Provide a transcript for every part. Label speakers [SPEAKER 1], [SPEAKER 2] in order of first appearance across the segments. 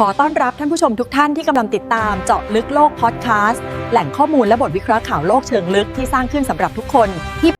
[SPEAKER 1] ขอต้อนรับท่านผู้ชมทุกท่านที่กำลังติดตามเจาะลึกโลกพอดแคสต์แหล่งข้อมูลและบทวิเคราะห์ข่าวโลกเชิงลึกที่สร้างขึ้นสำหรับทุกคนที่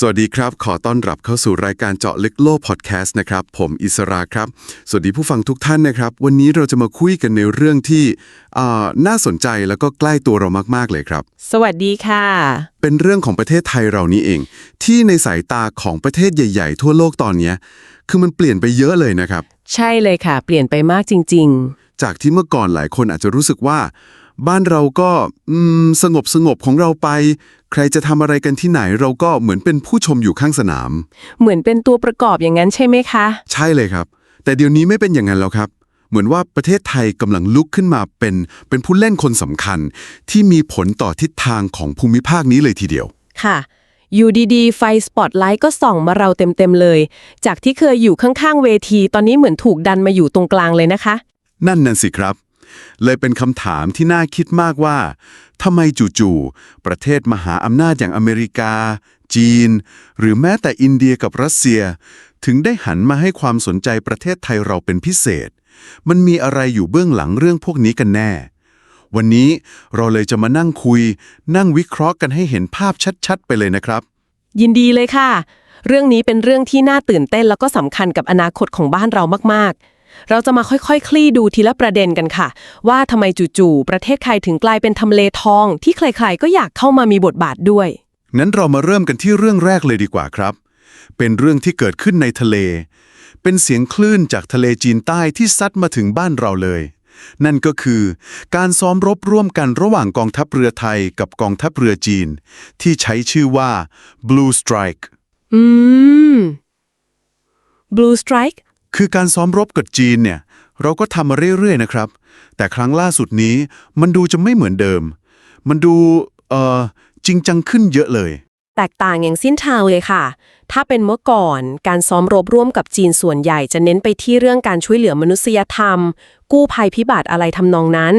[SPEAKER 2] สวัสดีครับ ขอต้อนรับเข้าสู่รายการเจาะลึกโลกพอดแคสต์นะครับ ผมอิสราครับ สวัสดีผู้ฟังทุกท่านนะครับ วันนี้เราจะมาคุยกันในเรื่องที่อ่าน่าสนใจแล้วก็ใกล้ตัวเรามากๆเลยครับ
[SPEAKER 3] สวัสดีค่ะ
[SPEAKER 2] เป็นเรื่องของประเทศไทยเรานี้เอง ที่ในสายตาของประเทศใหญ่ ๆ ทั่วโลกตอนเนี้ยคือมันเปลี่ยนไปเยอะเลยนะครับ
[SPEAKER 3] ใช่เลยค่ะ เปลี่ยนไปมากจริง
[SPEAKER 2] จากที่เมื่อก่อนหลายคนอาจจะรู้สึกว่า บ้านเราก็อืมสงบสงบของเราไป ใครจะทำอะไรกันที่ไหนเราก็เหมือนเป็นผู้ชมอยู่ข้างสนาม
[SPEAKER 3] ๆเหมือนเป็นตัวประกอบอย่างนั้นใช่ไหมคะ
[SPEAKER 2] ใช่เลยครับ แต่เดี๋ยวนี้ไม่เป็นอย่างนั้นแล้วครับ เหมือนว่าประเทศไทยกำลังลุกขึ้นมาเป็นเป็นผู้เล่นคนสำคัญ ที่มีผลต่อทิศทางของภูมิภาคนี้เลยทีเดียว
[SPEAKER 3] ค่ะอยู่ดีๆ ไฟสปอตไลท์ก็ส่องมาเราเต็มๆเลย จากที่เคยอยู่ข้างๆเวที ตอนนี้เหมือนถูกดันมาอยู่ตรงกลางเลยนะคะ
[SPEAKER 2] นั่นน่ะสิครับ เลยเป็นคำถามที่น่าคิดมากว่าทำไมจู่ๆประเทศมหาอำนาจอย่างอเมริกา จีน หรือแม้แต่อินเดียกับรัสเซีย ถึงได้หันมาให้ความสนใจประเทศไทยเราเป็นพิเศษ มันมีอะไรอยู่เบื้องหลังเรื่องพวกนี้กันแน่ วันนี้เราเลยจะมานั่งคุย นั่งวิเคราะห์กันให้เห็นภาพชัดๆ ไปเลยนะครับ
[SPEAKER 3] ยินดีเลยค่ะ เรื่องนี้เป็นเรื่องที่น่าตื่นเต้นแล้วก็สำคัญกับอนาคตของบ้านเรามากๆ เราจะมาค่อยๆ คลี่ดูทีละประเด็นกันค่ะ ว่าทำไมจู่ๆประเทศไทยถึงกลายเป็นทำเลทอง ที่ใครๆก็อยากเข้ามามีบทบาทด้วย
[SPEAKER 2] งั้นเรามาเริ่มกันที่เรื่องแรกเลยดีกว่าครับ เป็นเรื่องที่เกิดขึ้นในทะเล เป็นเสียงคลื่นจากทะเลจีนใต้ที่ซัดมาถึงบ้านเราเลย นั่นก็คือ การซ้อมรบร่วมกันระหว่างกองทัพเรือไทยกับกองทัพเรือจีน ที่ใช้ชื่อว่า Blue Strike
[SPEAKER 3] อืม Blue Strike
[SPEAKER 2] คือการซ้อมรบกับจีนเนี่ยเราก็ทำมาเรื่อยๆนะครับ แต่ครั้งล่าสุดนี้มันดูจะไม่เหมือนเดิม มันดูเอ่อจริงจังขึ้นเยอะเลย
[SPEAKER 3] แตกต่างอย่างสิ้นทางเลยค่ะ ถ้าเป็นเมื่อก่อนการซ้อมรบร่วมกับจีนส่วนใหญ่จะเน้นไปที่เรื่องการช่วยเหลือมนุษยธรรม กู้ภัยพิบัติอะไรทำนองนั้น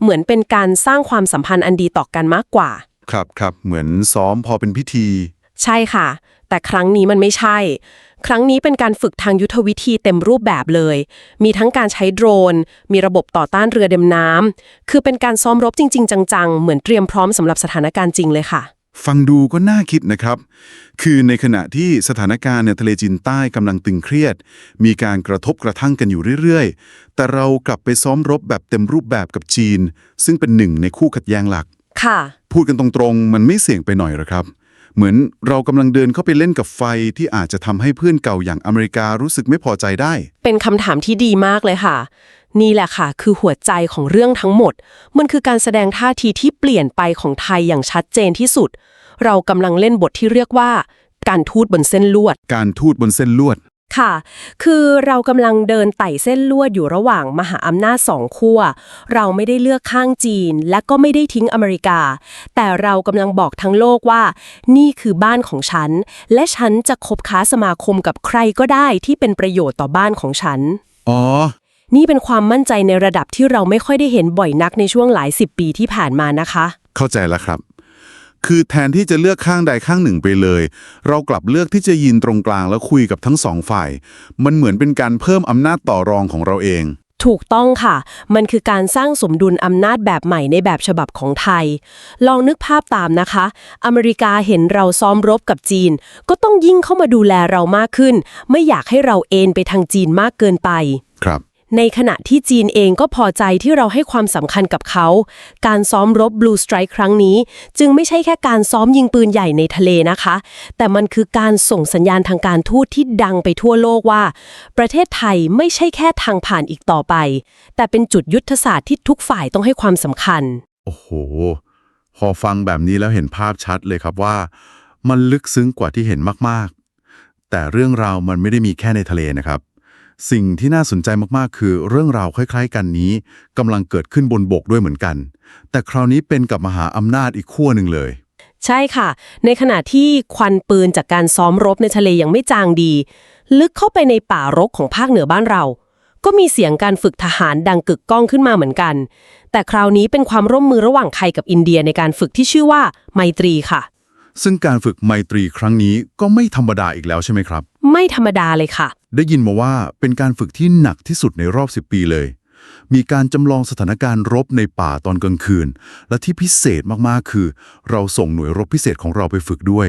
[SPEAKER 3] เหมือนเป็นการสร้างความสัมพันธ์อันดีต่อกันมากกว่า
[SPEAKER 2] ครับครับเหมือนซ้อมพอเป็นพิธี
[SPEAKER 3] ใช่ค่ะ แต่ครั้งนี้มันไม่ใช่ ครั้งนี้เป็นการฝึกทางยุทธวิธีเต็มรูปแบบเลย มีทั้งการใช้โดรน มีระบบต่อต้านเรือดำน้ำ คือเป็นการซ้อมรบจริง ๆ จัง ๆ เหมือนเตรียมพร้อมสำหรับสถานการณ์จริงเลยค่ะ
[SPEAKER 2] ฟังดูก็น่าคิดนะครับ คือในขณะที่สถานการณ์ในทะเลจีนใต้กำลังตึงเครียด มีการกระทบกระทั่งกันอยู่เรื่อยๆ แต่เรากลับไปซ้อมรบแบบเต็มรูปแบบกับจีน ซึ่งเป็นหนึ่งในคู่ขัดแย้งหลัก
[SPEAKER 3] ค่ะ
[SPEAKER 2] พูดกันตรงๆ มันไม่เสี่ยงไปหน่อยหรอครับ เหมือนเรากำลังเดินเข้าไปเล่นกับไฟที่อาจจะทำให้เพื่อนเก่าอย่างอเมริการู้สึกไม่พอใจได้
[SPEAKER 3] เป็นคำถามที่ดีมากเลยค่ะ นี่แหละค่ะ คือหัวใจของเรื่องทั้งหมด มันคือการแสดงท่าทีที่เปลี่ยนไปของไทยอย่างชัดเจนที่สุด เรากำลังเล่นบทที่เรียกว่า การทูตบนเส้นลวด
[SPEAKER 2] การทูตบนเส้นลวด
[SPEAKER 3] ค่ะ คือเรากำลังเดินไต่เส้นลวดอยู่ระหว่างมหาอำนาจสองขั้ว เราไม่ได้เลือกข้างจีน และก็ไม่ได้ทิ้งอเมริกา แต่เรากำลังบอกทั้งโลกว่า นี่คือบ้านของฉัน และฉันจะคบค้าสมาคมกับใครก็ได้ที่เป็นประโยชน์ต่อบ้านของฉัน
[SPEAKER 2] อ๋อ
[SPEAKER 3] นี่เป็นความมั่นใจในระดับที่เราไม่ค่อยได้เห็นบ่อยนักในช่วงหลายสิบปีที่ผ่านมานะคะ
[SPEAKER 2] เข้าใจแล้วครับ คือแทนที่จะเลือกข้างใดข้างหนึ่งไปเลย เรากลับเลือกที่จะยืนตรงกลางแล้วคุยกับทั้งสองฝ่าย มันเหมือนเป็นการเพิ่มอำนาจต่อรองของเราเอง
[SPEAKER 3] ถูกต้องค่ะ มันคือการสร้างสมดุลอำนาจแบบใหม่ในแบบฉบับของไทย ลองนึกภาพตามนะคะ อเมริกาเห็นเราซ้อมรบกับจีน ก็ต้องยิ่งเข้ามาดูแลเรามากขึ้น ไม่อยากให้เราเอ็นไปทางจีนมากเกินไป
[SPEAKER 2] ครับ
[SPEAKER 3] ในขณะที่จีนเองก็พอใจที่เราให้ความสำคัญกับเขา การซ้อมรบ Blue Strike ครั้งนี้ จึงไม่ใช่แค่การซ้อมยิงปืนใหญ่ในทะเลนะคะ แต่มันคือการส่งสัญญาณทางการทูตที่ดังไปทั่วโลกว่า ประเทศไทยไม่ใช่แค่ทางผ่านอีกต่อไป แต่เป็นจุดยุทธศาสตร์ที่ทุกฝ่ายต้องให้ความสำคัญ
[SPEAKER 2] โอ้โห พอฟังแบบนี้แล้วเห็นภาพชัดเลยครับว่า มันลึกซึ้งกว่าที่เห็นมากๆ แต่เรื่องราวมันไม่ได้มีแค่ในทะเลนะครับ สิ่งที่น่าสนใจมากๆ คือเรื่องราวคล้าย ๆ กันนี้กำลังเกิดขึ้นบนบกด้วยเหมือนกัน แต่คราวนี้เป็นกับมหาอำนาจอีกขั้วหนึ่งเลย
[SPEAKER 3] ใช่ค่ะ ในขณะที่ควันปืนจากการซ้อมรบในทะเลยังไม่จางดี ลึกเข้าไปในป่ารกของภาคเหนือบ้านเรา ก็มีเสียงการฝึกทหารดังกึกก้องขึ้นมาเหมือนกัน แต่คราวนี้เป็นความร่วมมือระหว่างไทยกับอินเดียในการฝึกที่ชื่อว่าไมตรีค่ะ
[SPEAKER 2] ซึ่งการฝึกไมตรีครั้งนี้ก็ไม่ธรรมดาอีกแล้วใช่ไหมครับ
[SPEAKER 3] ไม่ธรรมดาเลยค่ะ
[SPEAKER 2] ได้ยินมาว่าเป็นการฝึกที่หนักที่สุดในรอบ 10 ปีเลย มีการจำลองสถานการณ์รบในป่าตอนกลางคืน และที่พิเศษมากๆคือ เราส่งหน่วยรบพิเศษของเราไปฝึกด้วย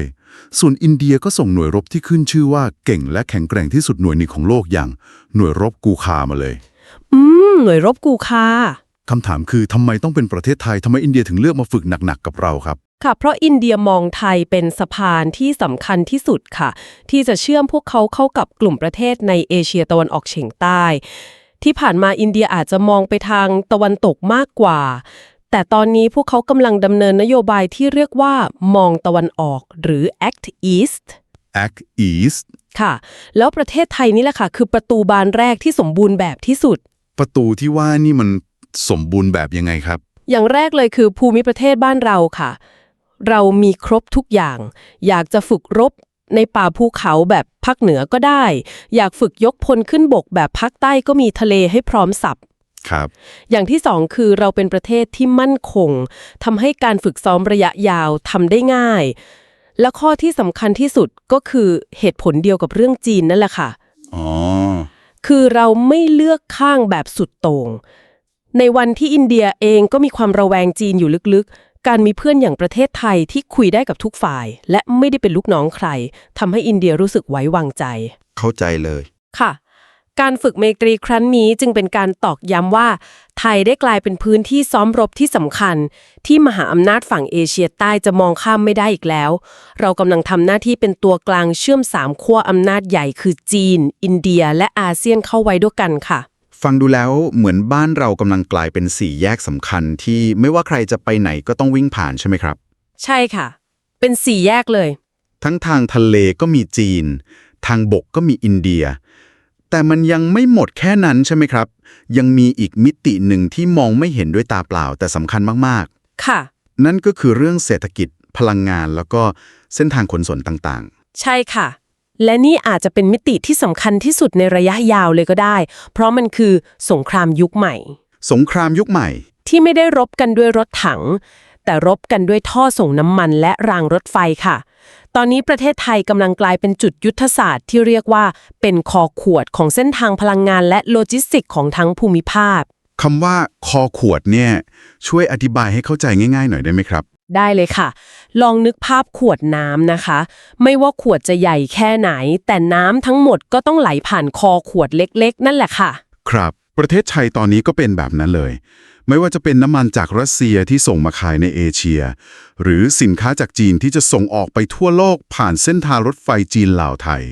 [SPEAKER 2] ส่วนอินเดียก็ส่งหน่วยรบที่ขึ้นชื่อว่าเก่งและแข็งแกร่งที่สุดหน่วยหนึ่งของโลกอย่าง หน่วยรบกูคามาเลย
[SPEAKER 3] อืม หน่วยรบกูคา
[SPEAKER 2] คำถามคือทำไมต้องเป็นประเทศไทยทำไมอินเดียถึงเลือกมาฝึกหนักๆกับเราครับ
[SPEAKER 3] ค่ะ เพราะอินเดียมองไทยเป็นสะพานที่สำคัญที่สุดค่ะ ที่จะเชื่อมพวกเขาเข้ากับกลุ่มประเทศในเอเชียตะวันออกเฉียงใต้ ที่ผ่านมาอินเดียอาจจะมองไปทางตะวันตกมากกว่า แต่ตอนนี้พวกเขากำลังดำเนินนโยบายที่เรียกว่ามองตะวันออกหรือ Act East
[SPEAKER 2] Act East
[SPEAKER 3] ค่ะ แล้วประเทศไทยนี่แหละค่ะ คือประตูบานแรกที่สมบูรณ์แบบที่สุด
[SPEAKER 2] ประตูที่ว่านี่มันสมบูรณ์แบบยังไงครับ
[SPEAKER 3] อย่างแรกเลยคือภูมิประเทศบ้านเราค่ะ เรามีครบทุกอย่าง อยากจะฝึกรบในป่าภูเขาแบบภาคเหนือก็ได้ อยากฝึกยกพลขึ้นบกแบบภาคใต้ก็มีทะเลให้พร้อมสับ
[SPEAKER 2] ครับ
[SPEAKER 3] อย่างที่สองคือเราเป็นประเทศที่มั่นคงทำให้การฝึกซ้อมระยะยาวทำได้ง่าย และข้อที่สำคัญที่สุดก็คือเหตุผลเดียวกับเรื่องจีนนั่นแหละค่ะ
[SPEAKER 2] อ๋อ
[SPEAKER 3] คือเราไม่เลือกข้างแบบสุดโต่งในวันที่อินเดียเองก็มีความระแวงจีนอยู่ลึกๆ การมีเพื่อนอย่างประเทศไทยที่คุยได้กับทุกฝ่าย และไม่ได้เป็นลูกน้องใครทำให้อินเดียรู้สึกไว้วางใจ
[SPEAKER 2] เข้าใจเลย
[SPEAKER 3] ค่ะ การฝึกเมตรีครั้งนี้จึงเป็นการตอกย้ำว่า ไทยได้กลายเป็นพื้นที่ซ้อมรบที่สำคัญ ที่มหาอำนาจฝั่งเอเชียใต้จะมองข้ามไม่ได้อีกแล้ว เรากำลังทำหน้าที่เป็นตัวกลางเชื่อมสามขั้วอำนาจใหญ่คือจีน อินเดีย และอาเซียนเข้าไว้ด้วยกันค่ะ
[SPEAKER 4] ฟังดูแล้วเหมือนบ้านเรากำลังกลายเป็นสี่แยกสำคัญที่ไม่ว่าใครจะไปไหนก็ต้องวิ่งผ่านใช่ไหมครับ
[SPEAKER 3] ใช่ค่ะ เป็นสี่แยกเลย
[SPEAKER 4] ทั้งทางทะเลก็มีจีน ทางบกก็มีอินเดีย แต่มันยังไม่หมดแค่นั้นใช่ไหมครับ ยังมีอีกมิติหนึ่งที่มองไม่เห็นด้วยตาเปล่าแต่สำคัญมาก
[SPEAKER 3] ค่ะ
[SPEAKER 4] ๆนั่นก็คือเรื่องเศรษฐกิจพลังงานแล้วก็เส้นทางขนส่งต่าง
[SPEAKER 3] ใช่ค่ะ และนี่อาจจะเป็นมิติที่สำคัญที่สุดในระยะยาวเลยก็ได้ เพราะมันคือสงครามยุคใหม่
[SPEAKER 4] ๆสงครามยุคใหม่
[SPEAKER 3] ที่ไม่ได้รบกันด้วยรถถัง แต่รบกันด้วยท่อส่งน้ำมันและรางรถไฟค่ะ ตอนนี้ประเทศไทยกำลังกลายเป็นจุดยุทธศาสตร์ที่เรียกว่า เป็นคอขวดของเส้นทางพลังงานและโลจิสติกของทั้งภูมิภาค
[SPEAKER 2] คำว่าคอขวดเนี่ยช่วยอธิบายให้เข้าใจง่ายๆ หน่อยได้ไหมครับ
[SPEAKER 3] ได้เลยค่ะ ลองนึกภาพขวดน้ำนะคะ ไม่ว่าขวดจะใหญ่แค่ไหน แต่น้ำทั้งหมดก็ต้องไหลผ่านคอขวดเล็กๆ นั่นแหละค่ะ
[SPEAKER 2] ครับ ประเทศไทยตอนนี้ก็เป็นแบบนั้นเลย ไม่ว่าจะเป็นน้ำมันจากรัสเซียที่ส่งมาขายในเอเชีย หรือสินค้าจากจีนที่จะส่งออกไปทั่วโลกผ่านเส้นทางรถไฟจีนลาวไทย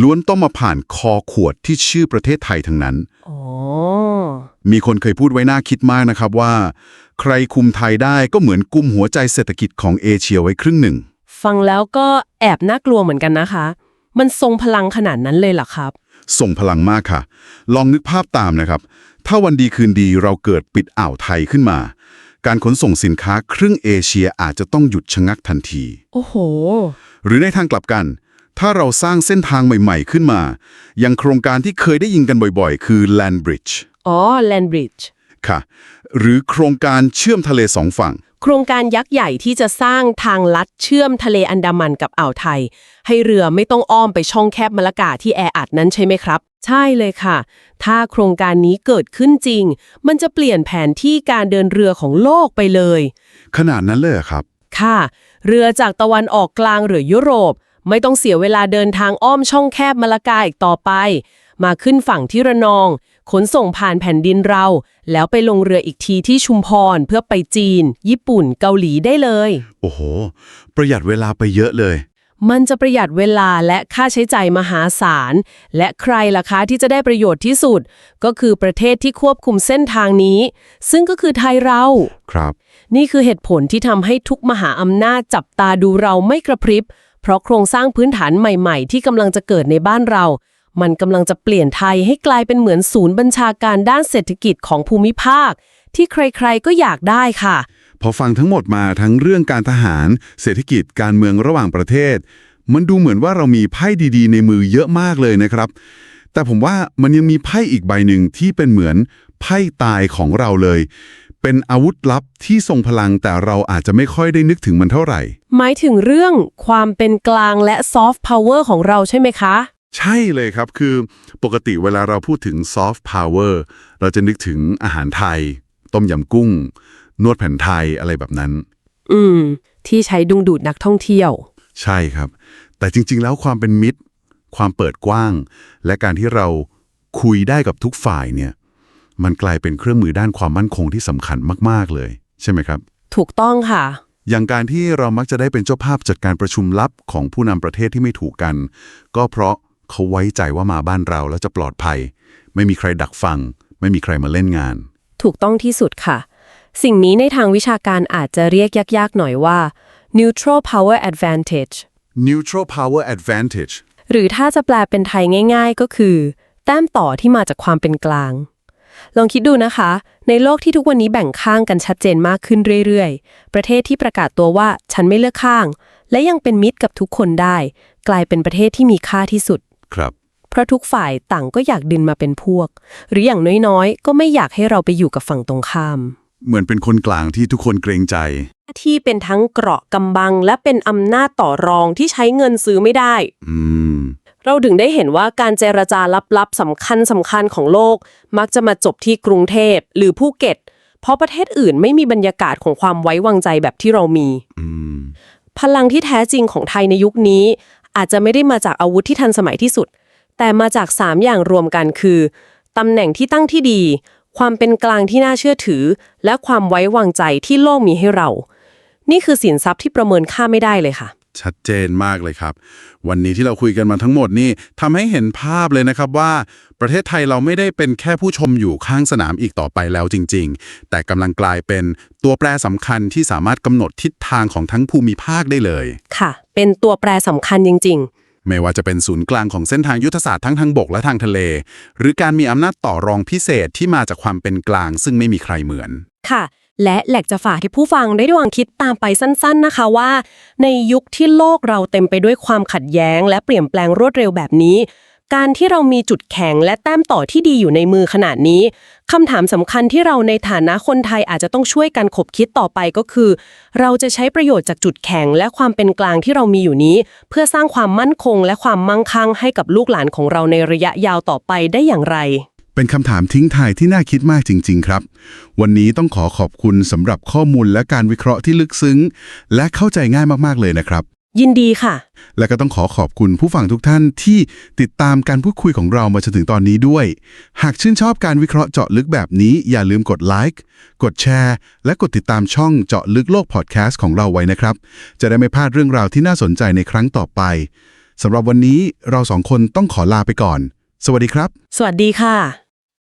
[SPEAKER 2] ล้วนต้องมาผ่านคอขวดที่ชื่อประเทศไทยทั้งนั้น
[SPEAKER 3] อ๋อ
[SPEAKER 2] มีคนเคยพูดไว้น่าคิดมากนะครับว่า ใครคุมไทยได้ก็เหมือนกุมหัวใจเศรษฐกิจของเอเชียไว้ครึ่งหนึ่ง
[SPEAKER 3] ฟังแล้วก็แอบน่ากลัวเหมือนกันนะคะ มันทรงพลังขนาดนั้นเลยเหรอครับ
[SPEAKER 2] ส่งพลังมากค่ะ ลองนึกภาพตามนะครับ ถ้าวันดีคืนดีเราเกิดปิดอ่าวไทยขึ้นมา การขนส่งสินค้าครึ่งเอเชียอาจจะต้องหยุดชะงักทันที
[SPEAKER 3] โอ้โห
[SPEAKER 2] หรือในทางกลับกัน ถ้าเราสร้างเส้นทางใหม่ๆขึ้นมาอย่างโครงการที่เคยได้ยินกันบ่อยๆ คือ Land Bridge
[SPEAKER 3] อ๋อ Land Bridge
[SPEAKER 2] ค่ะ หรือโครงการเชื่อมทะเลสองฝั่ง
[SPEAKER 3] โครงการยักษ์ใหญ่ที่จะสร้างทางลัดเชื่อมทะเลอันดามันกับอ่าวไทย ให้เรือไม่ต้องอ้อมไปช่องแคบมะละกาที่แออัดนั้นใช่ไหมครับ ใช่เลยค่ะ ถ้าโครงการนี้เกิดขึ้นจริง มันจะเปลี่ยนแผนที่การเดินเรือของโลกไปเลย
[SPEAKER 2] ขนาดนั้นเลยเหรอครับ
[SPEAKER 3] ค่ะ เรือจากตะวันออกกลางหรือยุโรป ไม่ต้องเสียเวลาเดินทางอ้อมช่องแคบมะละกาอีกต่อไป มาขึ้นฝั่งที่ระนอง ขนส่งผ่านแผ่นดินเรา แล้วไปลงเรืออีกทีที่ชุมพรเพื่อไปจีน ญี่ปุ่นเกาหลีได้เลย
[SPEAKER 2] โอ้โห ประหยัดเวลาไปเยอะเลย
[SPEAKER 3] มันจะประหยัดเวลาและค่าใช้จ่ายมหาศาล และใครล่ะคะที่จะได้ประโยชน์ที่สุด ก็คือประเทศที่ควบคุมเส้นทางนี้ ซึ่งก็คือไทยเรา
[SPEAKER 2] ครับ
[SPEAKER 3] นี่คือเหตุผลที่ทำให้ทุกมหาอำนาจจับตาดูเราไม่กระพริบ เพราะโครงสร้างพื้นฐานใหม่ ๆ ที่กำลังจะเกิดในบ้านเรา มันกำลังจะเปลี่ยนไทยให้กลายเป็นเหมือนศูนย์บัญชาการด้านเศรษฐกิจของภูมิภาค ที่ใครๆก็อยากได้ค่ะ
[SPEAKER 2] พอฟังทั้งหมดมาทั้งเรื่องการทหาร เศรษฐกิจการเมืองระหว่างประเทศ มันดูเหมือนว่าเรามีไพ่ดีๆ ในมือเยอะมากเลยนะครับ แต่ผมว่ามันยังมีไพ่อีกใบหนึ่งที่เป็นเหมือนไพ่ตายของเราเลย เป็นอาวุธลับที่ทรงพลังแต่เราอาจจะไม่ค่อยได้นึกถึงมันเท่าไหร่
[SPEAKER 3] หมายถึงเรื่องความเป็นกลางและซอฟต์พาวเวอร์ของเราใช่ไหมคะ
[SPEAKER 2] ใช่เลยครับคือปกติเวลาเราพูดถึงซอฟต์พาวเวอร์เราจะนึกถึงอาหารไทย ต้มยำกุ้ง นวดแผ่นไทยอะไรแบบนั้น
[SPEAKER 3] อืม ที่ใช้ดึงดูดนักท่องเที่ยว
[SPEAKER 2] ใช่ครับ แต่จริง ๆ แล้วความเป็นมิตร ความเปิดกว้าง และการที่เราคุยได้กับทุกฝ่ายเนี่ย มันกลายเป็นเครื่องมือด้านความมั่นคงที่สำคัญมากๆเลย ใช่ไหมครับ
[SPEAKER 3] ถูกต้องค่ะ
[SPEAKER 2] อย่างการที่เรามักจะได้เป็นเจ้าภาพจัดการประชุมลับของผู้นำประเทศที่ไม่ถูกกัน ก็เพราะ เขาไว้ใจว่ามาบ้านเราแล้วจะปลอดภัย ไม่มีใครดักฟัง ไม่มีใครมาเล่นงาน
[SPEAKER 3] ถูกต้องที่สุดค่ะ สิ่งนี้ในทางวิชาการอาจจะเรียกยากๆหน่อยว่า neutral power advantage
[SPEAKER 2] neutral power advantage
[SPEAKER 3] หรือถ้าจะแปลเป็นไทยง่าย ๆ ก็คือ แต้มต่อที่มาจากความเป็นกลาง ลองคิดดูนะคะ ในโลกที่ทุกวันนี้แบ่งข้างกันชัดเจนมากขึ้นเรื่อยๆ ประเทศที่ประกาศตัวว่าฉันไม่เลือกข้าง และยังเป็นมิตรกับทุกคนได้ กลายเป็นประเทศที่มีค่าที่สุด
[SPEAKER 2] ครับ
[SPEAKER 3] เพราะทุกฝ่ายต่างก็อยากดึงมาเป็นพวก หรืออย่างน้อยๆ ก็ไม่อยากให้เราไปอยู่กับฝั่งตรงข้าม
[SPEAKER 2] เหมือนเป็นคนกลางที่ทุกคนเกรงใจ
[SPEAKER 3] ที่เป็นทั้งเกราะกำบัง และเป็นอำนาจต่อรองที่ใช้เงินซื้อไม่ได้
[SPEAKER 2] อืม
[SPEAKER 3] เราถึงได้เห็นว่าการเจรจาลับๆสำคัญสำคัญของโลก มักจะมาจบที่กรุงเทพหรือภูเก็ต เพราะประเทศอื่นไม่มีบรรยากาศของความไว้วางใจแบบที่เรามี
[SPEAKER 2] อืม
[SPEAKER 3] พลังที่แท้จริงของไทยในยุคนี้ อาจจะไม่ได้มาจากอาวุธที่ทันสมัยที่สุด แต่มาจาก 3 อย่างรวมกันคือตำแหน่งที่ตั้งที่ดี ความเป็นกลางที่น่าเชื่อถือ และความไว้วางใจที่โลกมีให้เรา นี่คือสินทรัพย์ที่ประเมินค่าไม่ได้เลยค่ะ
[SPEAKER 2] ชัดเจนมากเลยครับ วันนี้ที่เราคุยกันมาทั้งหมดนี่ทำให้เห็นภาพเลยนะครับว่า ประเทศไทยเราไม่ได้เป็นแค่ผู้ชมอยู่ข้างสนามอีกต่อไปแล้วจริง ๆ แต่กำลังกลายเป็นตัวแปรสำคัญที่สามารถกำหนดทิศทางของทั้งภูมิภาคได้เลย
[SPEAKER 3] ค่ะ เป็นตัวแปรสำคัญจริง ๆ
[SPEAKER 2] ไม่ว่าจะเป็นศูนย์กลางของเส้นทางยุทธศาสตร์ทั้งทางบกและทางทะเล หรือการมีอำนาจต่อรองพิเศษที่มาจากความเป็นกลาง ซึ่งไม่มีใครเหมือน
[SPEAKER 3] ค่ะ และแหลกจะฝากให้ผู้ฟังได้ดวงคิดตามไปสั้นๆนะคะว่า ในยุคที่โลกเราเต็มไปด้วยความขัดแย้ง และเปลี่ยนแปลงรวดเร็วแบบนี้ การที่เรามีจุดแข็งและแต้มต่อที่ดีอยู่ในมือขนาดนี้คำถามสำคัญที่เราในฐานะคนไทยอาจจะต้องช่วยกันขบคิดต่อไปก็คือ เราจะใช้ประโยชน์จากจุดแข็งและความเป็นกลางที่เรามีอยู่นี้ เพื่อสร้างความมั่นคงและความมั่งคั่งให้กับลูกหลานของเราในระยะยาวต่อไปได้อย่างไร
[SPEAKER 2] เป็นคำถามทิ้งท้ายที่น่าคิดมากจริง ๆ ครับ วันนี้ต้องขอขอบคุณสำหรับข้อมูลและการวิเคราะห์ที่ลึกซึ้ง และเข้าใจง่ายมากๆเลยนะครับ
[SPEAKER 3] ยินดีค่ะ
[SPEAKER 2] และก็ต้องขอขอบคุณผู้ฟังทุกท่านที่ติดตามการพูดคุยของเรามาจนถึงตอนนี้ด้วย หากชื่นชอบการวิเคราะห์เจาะลึกแบบนี้ อย่าลืมกดไลค์กดแชร์ และกดติดตามช่องเจาะลึกโลกพอดแคสต์ของเราไว้นะครับ จะได้ไม่พลาดเรื่องราวที่น่าสนใจในครั้งต่อไปสำหรับวันนี้เราสองคนต้องขอลาไปก่อน สวัสดีครับ
[SPEAKER 3] สวัสดีค่ะ